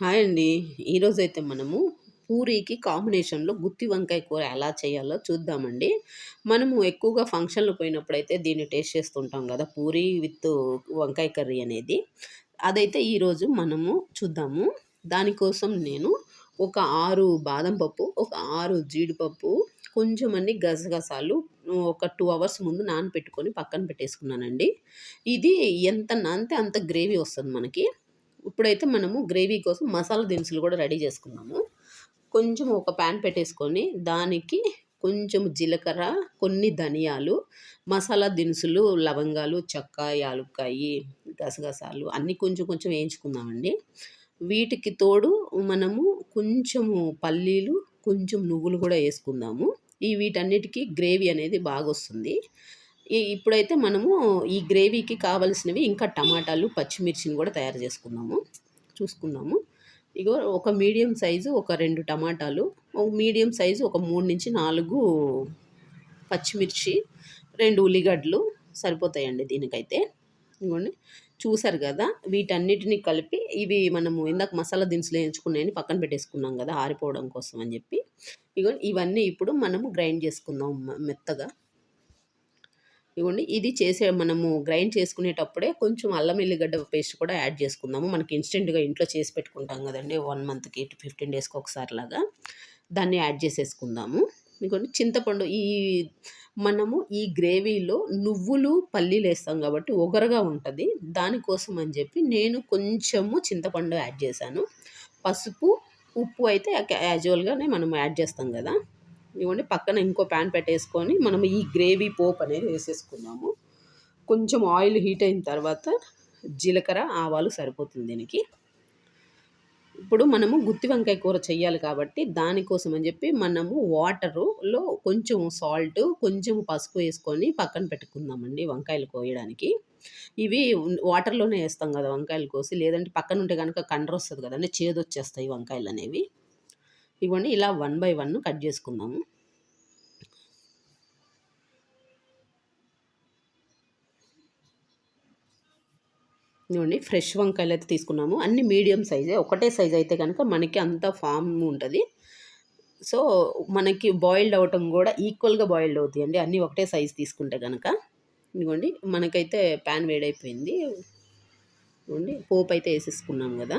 Hi అండి. ఈరోజైతే మనము పూరీకి కాంబినేషన్‌లో గుత్తి వంకాయ కూర ఎలా చేయాలో చూద్దామండి. మనము ఎక్కువగా ఫంక్షన్‌లు పోయినప్పుడైతే దీన్ని టేస్ట్ చేస్తుంటాం కదా పూరీ విత్ వంకాయ కర్రీ అనేది. అదైతే ఈరోజు మనము చూద్దాము. దానికోసం నేను ఒక ఆరు బాదం పప్పు, ఒక ఆరు జీడిపప్పు, కొంచెం అన్ని గసగసాలు ఒక టూ అవర్స్ ముందు నానపెట్టుకొని పక్కన పెట్టేసుకున్నానండి. ఇది ఎంత నానితే అంత గ్రేవీ వస్తుంది మనకి. ఇప్పుడైతే మనము గ్రేవీ కోసం మసాలా దినుసులు కూడా రెడీ చేసుకుందాము. కొంచెం ఒక ప్యాన్ పెట్టేసుకొని దానికి కొంచెం జీలకర్ర, కొన్ని ధనియాలు, మసాలా దినుసులు, లవంగాలు, చెక్క, యాలుక్కాయి, గసగసాలు అన్నీ కొంచెం కొంచెం వేయించుకుందామండి. వీటికి తోడు మనము కొంచెము పల్లీలు, కొంచెం నువ్వులు కూడా వేసుకుందాము ఈ వీటన్నిటికీ గ్రేవీ అనేది బాగా వస్తుంది ఇప్పుడైతే మనము ఈ గ్రేవీకి కావలసినవి ఇంకా టమాటాలు, పచ్చిమిర్చిని కూడా తయారు చేసుకుందాము. చూసుకుందాము. ఇగో ఒక మీడియం సైజు ఒక రెండు టమాటాలు, ఒక మీడియం సైజు ఒక 3-4 పచ్చిమిర్చి, రెండు ఉల్లిగడ్డలు సరిపోతాయండి దీనికైతే. ఇగోండి చూసారు కదా వీటన్నిటిని కలిపి ఇవి మనము ఇందాక మసాలా దినుసులు వేయించుకున్నాయని పక్కన పెట్టేసుకున్నాం కదా ఆరిపోవడం కోసం అని చెప్పి ఇగో ఇవన్నీ ఇప్పుడు మనము గ్రైండ్ చేసుకుందాం మెత్తగా. ఇగోండి ఇది చేసే మనము గ్రైండ్ చేసుకునేటప్పుడే కొంచెం అల్లం ఎల్లిగడ్డ పేస్ట్ కూడా యాడ్ చేసుకుందాము. మనకి ఇన్‌స్టెంట్‌గా ఇంట్లో చేసి పెట్టుకుంటాం కదండి వన్ మంత్‌కి, 15 డేస్‌కి ఒకసారి లాగా దాన్ని యాడ్ చేసేసుకుందాము. ఇంకోటి చింతపండు ఈ మనము ఈ గ్రేవీలో నువ్వులు, పల్లీలు వేస్తాం కాబట్టి ఒగరుగా ఉంటుంది దానికోసం అని చెప్పి నేను కొంచెము చింతపండు యాడ్ చేశాను. పసుపు, ఉప్పు అయితే యాజువల్‌గానే మనం యాడ్ చేస్తాం కదా ఇవ్వండి పక్కన ఇంకో పాన్ పెట్టేసుకొని మనం ఈ గ్రేవీ పోప్ అనేది వేసేసుకున్నాము కొంచెం ఆయిల్ హీట్ అయిన తర్వాత జీలకర్ర, ఆవాలు సరిపోతుంది దీనికి. ఇప్పుడు మనము గుత్తి వంకాయ కూర చేయాలి కాబట్టి దానికోసం అని చెప్పి మనము వాటరులో కొంచెం సాల్ట్, కొంచెం పసుపు వేసుకొని పక్కన పెట్టుకుందామండి వంకాయలు కోయడానికి. ఇవి వాటర్‌లోనే వేస్తాం కదా వంకాయలు కోసి లేదంటే పక్కన పక్కనుంటే గనక కండ్రొస్తది కదండి చేదొచ్చేస్తాయి వంకాయలనేవి. ఇవ్వండి ఇలా వన్ బై వన్ కట్ చేసుకుందాము. ఇగోండి ఫ్రెష్ వంకాయలు అయితే తీసుకున్నాము. అన్నీ మీడియం సైజే. ఒకటే సైజ్ అయితే కనుక మనకి అంత ఫామ్ ఉంటుంది సో, మనకి బాయిల్డ్ అవ్వటం కూడా ఈక్వల్‌గా బాయిల్డ్ అవుతాయండి. అన్నీ ఒకటే సైజ్ తీసుకుంటే కనుక ఇదిగోండి మనకైతే పాన్ వేడైపోయింది. ఇగోండి అయితే వేసేసుకున్నాం కదా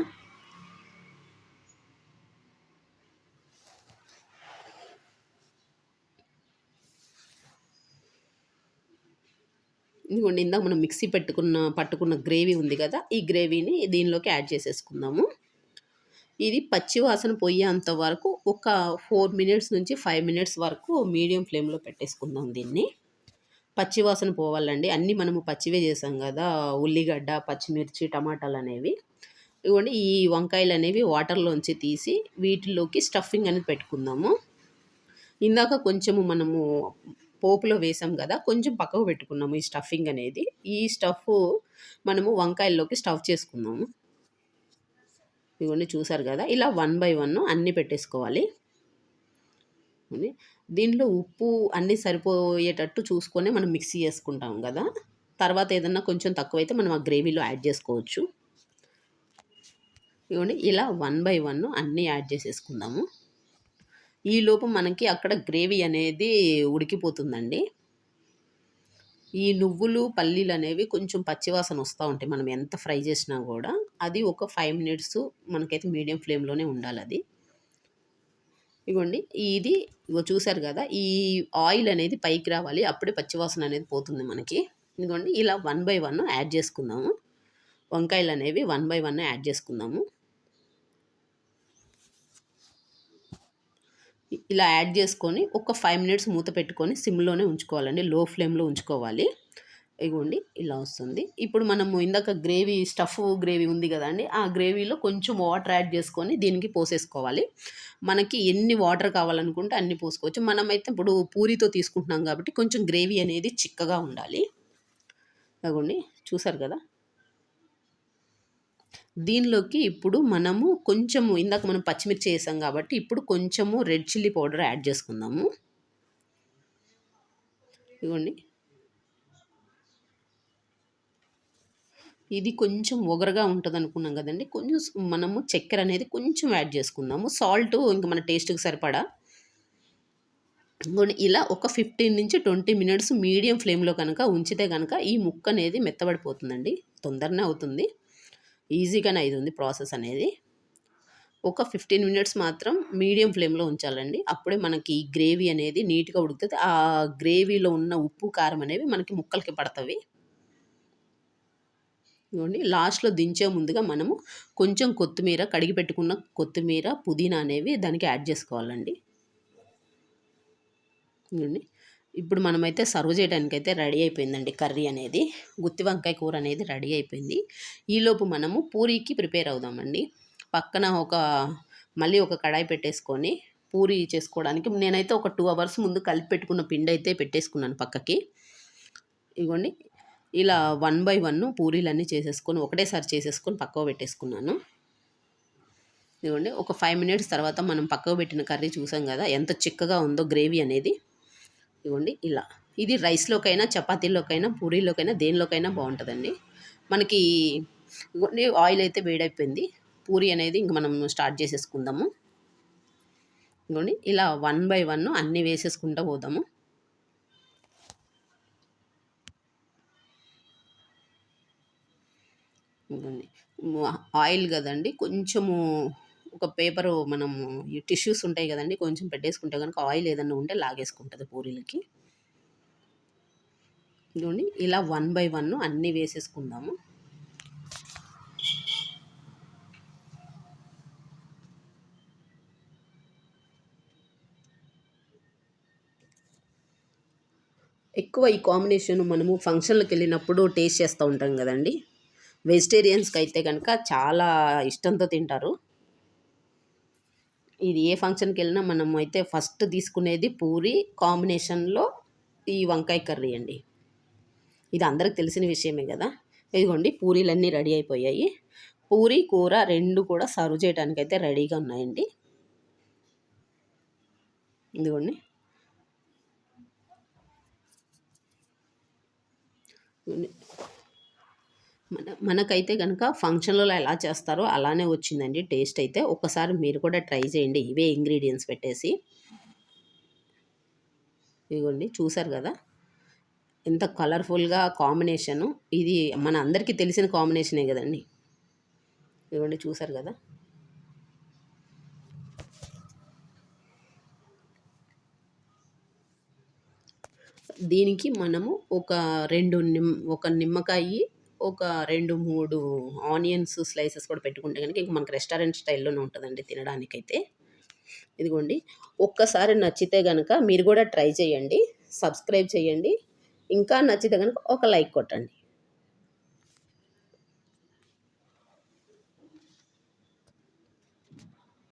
ఇదిగోండి ఇందాక మనం మిక్సీ పెట్టుకున్న పట్టుకున్న గ్రేవీ ఉంది కదా ఈ గ్రేవీని దీనిలోకి యాడ్ చేసేసుకుందాము. ఇది పచ్చి వాసన పోయేంత వరకు ఒక ఫోర్ మినిట్స్ నుంచి ఫైవ్ మినిట్స్ వరకు మీడియం ఫ్లేమ్‌లో పెట్టేసుకుందాం దీన్ని. పచ్చి వాసన పోవాలండి. అన్నీ మనము పచ్చివే చేసాం కదా ఉల్లిగడ్డ, పచ్చిమిర్చి, టమాటాలు అనేవి ఇగోండి ఈ వంకాయలు అనేవి వాటర్‌లోంచి తీసి వీటిలోకి స్టఫింగ్ అనేది పెట్టుకుందాము. ఇందాక కొంచెము మనము పోపులో వేసాం కదా కొంచెం పక్కకు పెట్టుకున్నాము ఈ స్టఫింగ్ అనేది. ఈ స్టఫ్ మనము వంకాయల్లోకి స్టఫ్ చేసుకుందాము. ఇవన్నీ చూసారు కదా ఇలా వన్ బై వన్ అన్నీ పెట్టేసుకోవాలి. దీంట్లో ఉప్పు అన్నీ సరిపోయేటట్టు చూసుకొని మనం మిక్సీ చేసుకుంటాం కదా తర్వాత ఏదన్నా కొంచెం తక్కువైతే మనం ఆ గ్రేవీలో యాడ్ చేసుకోవచ్చు. ఇవ్వండి ఇలా వన్ బై వన్ అన్నీ యాడ్ చేసేసుకుందాము. ఈలోపు మనకి అక్కడ గ్రేవీ అనేది ఉడికిపోతుందండి. ఈ నువ్వులు, పల్లీలు అనేవి కొంచెం పచ్చివాసన వస్తూ ఉంటాయి. మనం ఎంత ఫ్రై చేసినా కూడా అది ఒక ఫైవ్ మినిట్స్ మనకైతే మీడియం ఫ్లేమ్‌లోనే ఉండాలి అది ఇగోండి ఇది ఇగో చూసారు కదా ఈ ఆయిల్ అనేది పైకి రావాలి. అప్పుడే పచ్చివాసన అనేది పోతుంది మనకి. ఇదిగోండి ఇలా వన్ బై వన్ యాడ్ చేసుకుందాము. వంకాయలనేవి వన్ బై వన్ యాడ్ చేసుకుందాము. ఇలా యాడ్ చేసుకొని ఒక ఫైవ్ మినిట్స్ మూత పెట్టుకొని సిమ్‌లోనే ఉంచుకోవాలండి. లో ఫ్లేమ్‌లో ఉంచుకోవాలి. ఇగోండి ఇలా వస్తుంది. ఇప్పుడు మనము ఇందాక గ్రేవీ స్టఫ్ గ్రేవీ ఉంది కదండి ఆ గ్రేవీలో కొంచెం వాటర్ యాడ్ చేసుకొని దీనికి పోసేసుకోవాలి. మనకి ఎన్ని వాటర్ కావాలనుకుంటే అన్ని పోసుకోవచ్చు. మనమైతే ఇప్పుడు పూరితో తీసుకుంటున్నాం కాబట్టి కొంచెం గ్రేవీ అనేది చిక్కగా ఉండాలి. అగోండి చూసారు కదా దీనిలోకి ఇప్పుడు మనము కొంచెము ఇందాక మనం పచ్చిమిర్చి వేసాం కాబట్టి ఇప్పుడు కొంచెము రెడ్ చిల్లీ పౌడర్ యాడ్ చేసుకుందాము. ఇదిగోండి ఇది కొంచెం ఒగరగా ఉంటుంది అనుకున్నాం కదండి కొంచెం మనము చక్కెర అనేది కొంచెం యాడ్ చేసుకుందాము. సాల్ట్ ఇంకా మన టేస్ట్‌కి సరిపడా. ఇగోండి ఇలా ఒక 15-20 మినిట్స్ మీడియం ఫ్లేమ్‌లో కనుక ఉంచితే కనుక ఈ ముక్క అనేది మెత్తబడిపోతుందండి. తొందరనే అవుతుంది. ఈజీగానే అయితుంది ప్రాసెస్ అనేది. ఒక 15 మినిట్స్ మాత్రం మీడియం ఫ్లేమ్‌లో ఉంచాలండి. అప్పుడే మనకి గ్రేవీ అనేది నీట్‌గా ఉడుకుతుంది ఆ గ్రేవీలో ఉన్న ఉప్పు, కారం అనేవి మనకి ముక్కలకి పడతవి. ఇవ్వండి లాస్ట్‌లో దించే ముందుగా మనము కొంచెం కొత్తిమీర, కడిగి పెట్టుకున్న కొత్తిమీర, పుదీనా అనేవి దానికి యాడ్ చేసుకోవాలండి. ఇవ్వండి ఇప్పుడు మనమైతే సర్వ్ చేయడానికైతే రెడీ అయిపోయిందండి కర్రీ అనేది. గుత్తి వంకాయ కూర అనేది రెడీ అయిపోయింది. ఈలోపు మనము పూరీకి ప్రిపేర్ అవుదామండి. పక్కన ఒక మళ్ళీ ఒక కడాయి పెట్టేసుకొని పూరి చేసుకోవడానికి నేనైతే ఒక టూ అవర్స్ ముందు కలిపి పెట్టుకున్న పిండి అయితే పెట్టేసుకున్నాను పక్కకి. ఇగోండి ఇలా వన్ బై వన్ పూరీలన్నీ చేసేసుకొని ఒకటేసారి చేసేసుకొని పక్కకు పెట్టేసుకున్నాను. ఇదిగోండి ఒక ఫైవ్ మినిట్స్ తర్వాత మనం పక్కకు పెట్టిన కర్రీ చూసాం కదా ఎంత చిక్కగా ఉందో గ్రేవీ అనేది. ఇవ్వండి ఇలా. ఇది రైస్‌లోకైనా, చపాతీలోకైనా, పూరీలోకైనా దేనిలోకైనా బాగుంటుందండి మనకి ఇవ్వండి ఆయిల్ అయితే వేడైపోయింది. పూరి అనేది ఇంక మనం స్టార్ట్ చేసేసుకుందాము. ఇవ్వండి ఇలా వన్ బై వన్ అన్నీ వేసేసుకుంటూ పోదాము. ఇవ్వండి ఆయిల్ కదండి కొంచెము ఒక పేపరు మనము ఈ టిష్యూస్ ఉంటాయి కదండి కొంచెం పెట్టేసుకుంటే కనుక ఆయిల్ ఏదన్నా ఉంటే లాగేసుకుంటది పూరీలకి. ఇగోండి ఇలా వన్ బై వన్ అన్నీ వేసేసుకుందాము. ఎక్కువ ఈ కాంబినేషన్ మనము ఫంక్షన్లకు వెళ్ళినప్పుడు టేస్ట్ చేస్తూ ఉంటాం కదండీ వెజిటేరియన్స్కి అయితే కనుక చాలా ఇష్టంతో తింటారు. ఇది ఏ ఫంక్షన్కి వెళ్ళినా మనం అయితే ఫస్ట్ తీసుకునేది పూరి కాంబినేషన్‌లో ఈ వంకాయ కర్రీ అండి. ఇది అందరికి తెలిసిన విషయమే కదా ఇదిగోండి పూరీలన్నీ రెడీ అయిపోయాయి. పూరి, కూర రెండు కూడా సర్వ్ చేయటానికైతే రెడీగా ఉన్నాయండి. ఇదిగోండి. మన మనకైతే కనుక ఫంక్షన్‌లలో ఎలా చేస్తారో అలానే వచ్చిందండి టేస్ట్ అయితే. ఒక్కసారి మీరు కూడా ట్రై చేయండి ఇవే ఇంగ్రీడియంట్స్ పెట్టేసి. ఇదిగోండి చూసారు కదా ఎంత కలర్‌ఫుల్‌గా కాంబినేషను. ఇది మన అందరికీ తెలిసిన కాంబినేషనే కదండి ఇదిగోండి చూసారు కదా దీనికి మనము ఒక రెండు నిమ్ ఒక నిమ్మకాయి, ఒక 2, 3 ఆనియన్స్ స్లైసెస్ కూడా పెట్టుకుంటే కనుక ఇంక మనకి రెస్టారెంట్ స్టైల్‌లోనే ఉంటుందండి తినడానికైతే. ఇదిగోండి. ఒక్కసారి నచ్చితే కనుక మీరు కూడా ట్రై చేయండి. సబ్స్క్రైబ్ చేయండి. ఇంకా నచ్చితే కనుక ఒక లైక్ కొట్టండి.